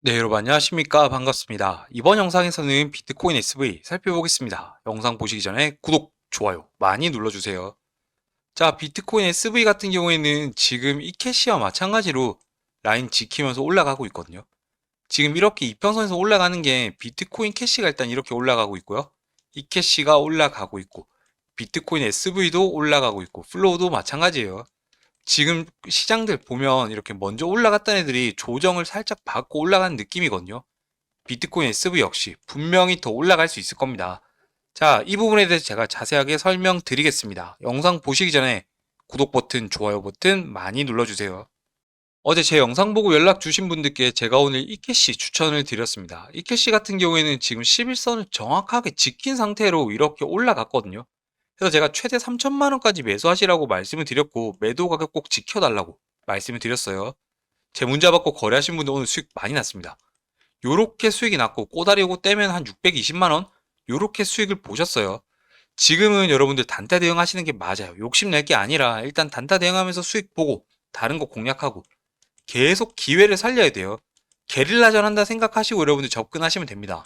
네, 여러분 안녕하십니까? 반갑습니다. 이번 영상에서는 비트코인 SV 살펴보겠습니다. 영상 보시기 전에 구독, 좋아요 많이 눌러주세요. 자, 비트코인 SV 같은 경우에는 지금 이 캐시와 마찬가지로 라인 지키면서 올라가고 있거든요. 지금 이렇게 이평선에서 올라가는 게 비트코인 캐시가 일단 이렇게 올라가고 있고요. 이 캐시가 올라가고 있고 비트코인 SV도 올라가고 있고 플로우도 마찬가지예요. 지금 시장들 보면 이렇게 먼저 올라갔던 애들이 조정을 살짝 받고 올라가는 느낌이거든요. 비트코인 SV 역시 분명히 더 올라갈 수 있을 겁니다. 자, 이 부분에 대해서 제가 자세하게 설명드리겠습니다. 영상 보시기 전에 구독 버튼, 좋아요 버튼 많이 눌러주세요. 어제 제 영상 보고 연락 주신 분들께 제가 오늘 이캐시 추천을 드렸습니다. 이캐시 같은 경우에는 지금 11선을 정확하게 지킨 상태로 이렇게 올라갔거든요. 그래서 제가 최대 3천만 원까지 매수하시라고 말씀을 드렸고 매도 가격 꼭 지켜달라고 말씀을 드렸어요. 제 문자 받고 거래하신 분들 오늘 수익 많이 났습니다. 요렇게 수익이 났고 꼬다리 오고 떼면 한 620만 원 요렇게 수익을 보셨어요. 지금은 여러분들 단타 대응 하시는 게 맞아요. 욕심낼 게 아니라 일단 단타 대응하면서 수익 보고 다른 거 공략하고 계속 기회를 살려야 돼요. 게릴라전 한다 생각하시고 여러분들 접근하시면 됩니다.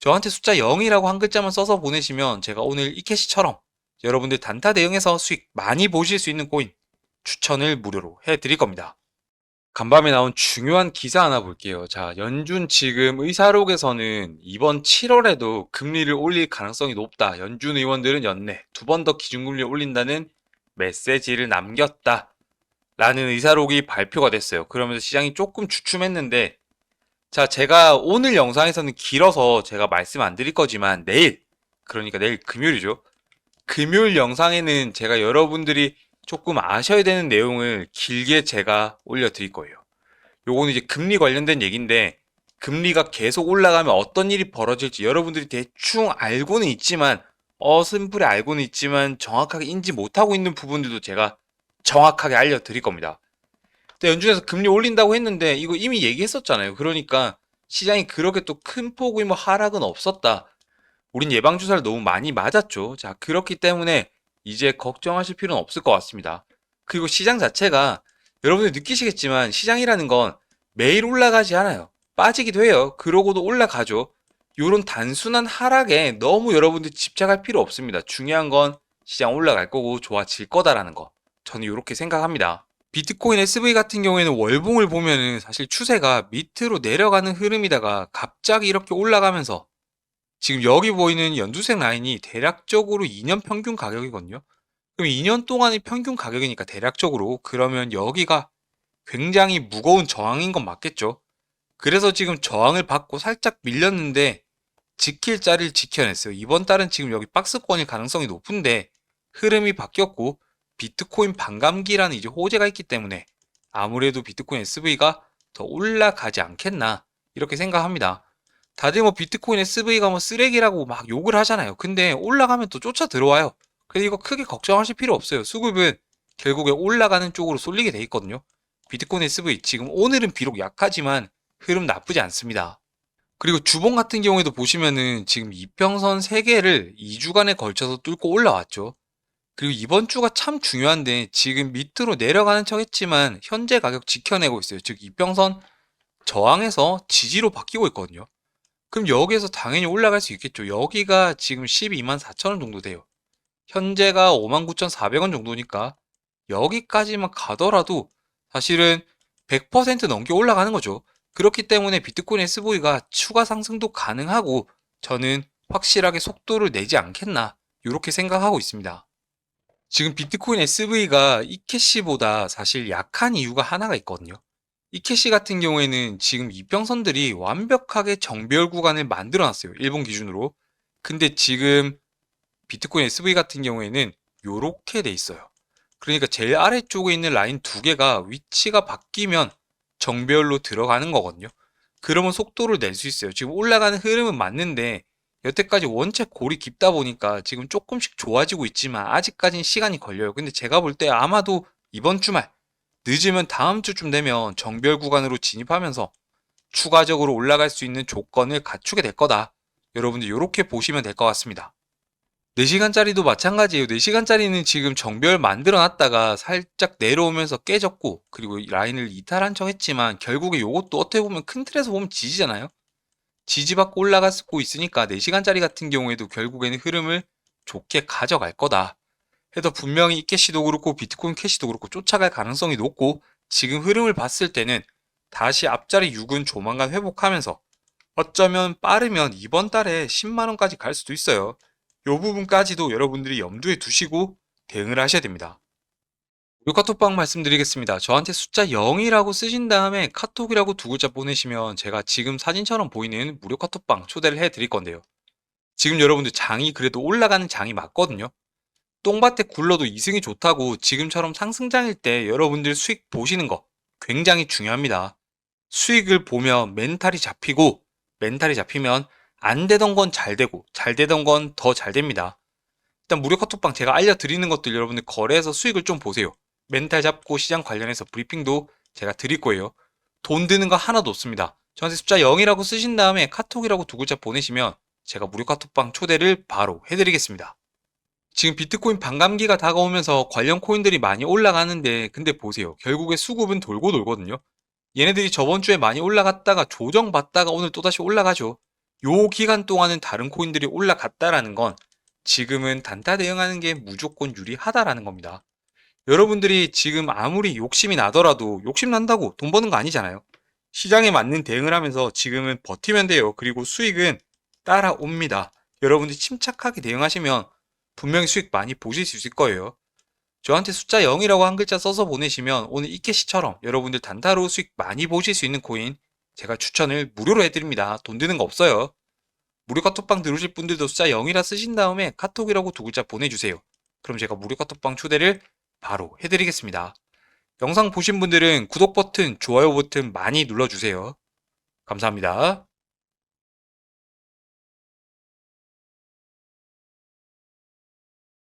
저한테 숫자 0이라고 한 글자만 써서 보내시면 제가 오늘 이캐시처럼 여러분들 단타 대응해서 수익 많이 보실 수 있는 코인 추천을 무료로 해드릴 겁니다. 간밤에 나온 중요한 기사 하나 볼게요. 자, 연준 지금 의사록에서는 이번 7월에도 금리를 올릴 가능성이 높다. 연준 의원들은 연내 두 번 더 기준금리를 올린다는 메시지를 남겼다. 라는 의사록이 발표가 됐어요. 그러면서 시장이 조금 주춤했는데, 자, 제가 오늘 영상에서는 길어서 제가 말씀 안 드릴 거지만 내일, 그러니까 내일 금요일이죠. 금요일 영상에는 제가 여러분들이 조금 아셔야 되는 내용을 길게 제가 올려드릴 거예요. 요거는 이제 금리 관련된 얘기인데 금리가 계속 올라가면 어떤 일이 벌어질지 여러분들이 대충 알고는 있지만 어슴풀이 알고는 있지만 정확하게 인지 못하고 있는 부분들도 제가 정확하게 알려드릴 겁니다. 연준에서 금리 올린다고 했는데 이거 이미 얘기했었잖아요. 그러니까 시장이 그렇게 또 큰 폭의 뭐 하락은 없었다. 우린 예방주사를 너무 많이 맞았죠. 자, 그렇기 때문에 이제 걱정하실 필요는 없을 것 같습니다. 그리고 시장 자체가 여러분들 느끼시겠지만 시장이라는 건 매일 올라가지 않아요. 빠지기도 해요. 그러고도 올라가죠. 요런 단순한 하락에 너무 여러분들 집착할 필요 없습니다. 중요한 건 시장 올라갈 거고 좋아질 거다라는 거. 저는 이렇게 생각합니다. 비트코인 SV 같은 경우에는 월봉을 보면은 사실 추세가 밑으로 내려가는 흐름이다가 갑자기 이렇게 올라가면서 지금 여기 보이는 연두색 라인이 대략적으로 2년 평균 가격이거든요. 그럼 2년 동안의 평균 가격이니까 대략적으로 그러면 여기가 굉장히 무거운 저항인 건 맞겠죠. 그래서 지금 저항을 받고 살짝 밀렸는데 지킬 자리를 지켜냈어요. 이번 달은 지금 여기 박스권일 가능성이 높은데 흐름이 바뀌었고 비트코인 반감기라는 이제 호재가 있기 때문에 아무래도 비트코인 SV가 더 올라가지 않겠나 이렇게 생각합니다. 다들 뭐 비트코인 SV가 뭐 쓰레기라고 막 욕을 하잖아요. 근데 올라가면 또 쫓아 들어와요. 그래서 이거 크게 걱정하실 필요 없어요. 수급은 결국에 올라가는 쪽으로 쏠리게 돼 있거든요. 비트코인 SV 지금 오늘은 비록 약하지만 흐름 나쁘지 않습니다. 그리고 주봉 같은 경우에도 보시면은 지금 이평선 3개를 2주간에 걸쳐서 뚫고 올라왔죠. 그리고 이번 주가 참 중요한데 지금 밑으로 내려가는 척 했지만 현재 가격 지켜내고 있어요. 즉 이평선 저항에서 지지로 바뀌고 있거든요. 그럼 여기에서 당연히 올라갈 수 있겠죠. 여기가 지금 12만 4천 원 정도 돼요. 현재가 5만 9,400원 정도니까 여기까지만 가더라도 사실은 100% 넘게 올라가는 거죠. 그렇기 때문에 비트코인 SV가 추가 상승도 가능하고 저는 확실하게 속도를 내지 않겠나 이렇게 생각하고 있습니다. 지금 비트코인 SV가 이캐시보다 사실 약한 이유가 하나가 있거든요. 이캐시 같은 경우에는 지금 이평선들이 완벽하게 정배열 구간을 만들어 놨어요. 일본 기준으로. 근데 지금 비트코인 SV 같은 경우에는 요렇게 돼 있어요. 그러니까 제일 아래쪽에 있는 라인 두 개가 위치가 바뀌면 정배열로 들어가는 거거든요. 그러면 속도를 낼 수 있어요. 지금 올라가는 흐름은 맞는데 여태까지 원체 골이 깊다 보니까 지금 조금씩 좋아지고 있지만 아직까지는 시간이 걸려요. 근데 제가 볼 때 아마도 이번 주말 늦으면 다음 주쯤 되면 정별 구간으로 진입하면서 추가적으로 올라갈 수 있는 조건을 갖추게 될 거다. 여러분들 이렇게 보시면 될 것 같습니다. 4시간짜리도 마찬가지예요. 4시간짜리는 지금 정별 만들어 놨다가 살짝 내려오면서 깨졌고 그리고 라인을 이탈한 척 했지만 결국에 요것도 어떻게 보면 큰 틀에서 보면 지지잖아요. 지지받고 올라가고 있으니까 4시간짜리 같은 경우에도 결국에는 흐름을 좋게 가져갈 거다. 해도 분명히 이 캐시도 그렇고 비트코인 캐시도 그렇고 쫓아갈 가능성이 높고 지금 흐름을 봤을 때는 다시 앞자리 6은 조만간 회복하면서 어쩌면 빠르면 이번 달에 10만원까지 갈 수도 있어요. 요 부분까지도 여러분들이 염두에 두시고 대응을 하셔야 됩니다. 무료 카톡방 말씀드리겠습니다. 저한테 숫자 0이라고 쓰신 다음에 카톡이라고 두 글자 보내시면 제가 지금 사진처럼 보이는 무료 카톡방 초대를 해 드릴 건데요. 지금 여러분들 장이 그래도 올라가는 장이 맞거든요. 똥밭에 굴러도 이승이 좋다고 지금처럼 상승장일 때 여러분들 수익 보시는 거 굉장히 중요합니다. 수익을 보면 멘탈이 잡히고 멘탈이 잡히면 안 되던 건 잘 되고 잘 되던 건 더 잘 됩니다. 일단 무료 카톡방 제가 알려드리는 것들 여러분들 거래해서 수익을 좀 보세요. 멘탈 잡고 시장 관련해서 브리핑도 제가 드릴 거예요. 돈 드는 거 하나도 없습니다. 저한테 숫자 0이라고 쓰신 다음에 카톡이라고 두 글자 보내시면 제가 무료 카톡방 초대를 바로 해드리겠습니다. 지금 비트코인 반감기가 다가오면서 관련 코인들이 많이 올라가는데 근데 보세요. 결국에 수급은 돌고 돌거든요. 얘네들이 저번 주에 많이 올라갔다가 조정받다가 오늘 또다시 올라가죠. 요 기간 동안은 다른 코인들이 올라갔다라는 건 지금은 단타 대응하는 게 무조건 유리하다라는 겁니다. 여러분들이 지금 아무리 욕심이 나더라도 욕심 난다고 돈 버는 거 아니잖아요. 시장에 맞는 대응을 하면서 지금은 버티면 돼요. 그리고 수익은 따라옵니다. 여러분들이 침착하게 대응하시면 분명히 수익 많이 보실 수 있을 거예요. 저한테 숫자 0이라고 한 글자 써서 보내시면 오늘 이캐시처럼 여러분들 단타로 수익 많이 보실 수 있는 코인 제가 추천을 무료로 해드립니다. 돈 드는 거 없어요. 무료 카톡방 들어오실 분들도 숫자 0이라 쓰신 다음에 카톡이라고 두 글자 보내주세요. 그럼 제가 무료 카톡방 초대를 바로 해드리겠습니다. 영상 보신 분들은 구독 버튼, 좋아요 버튼 많이 눌러주세요. 감사합니다.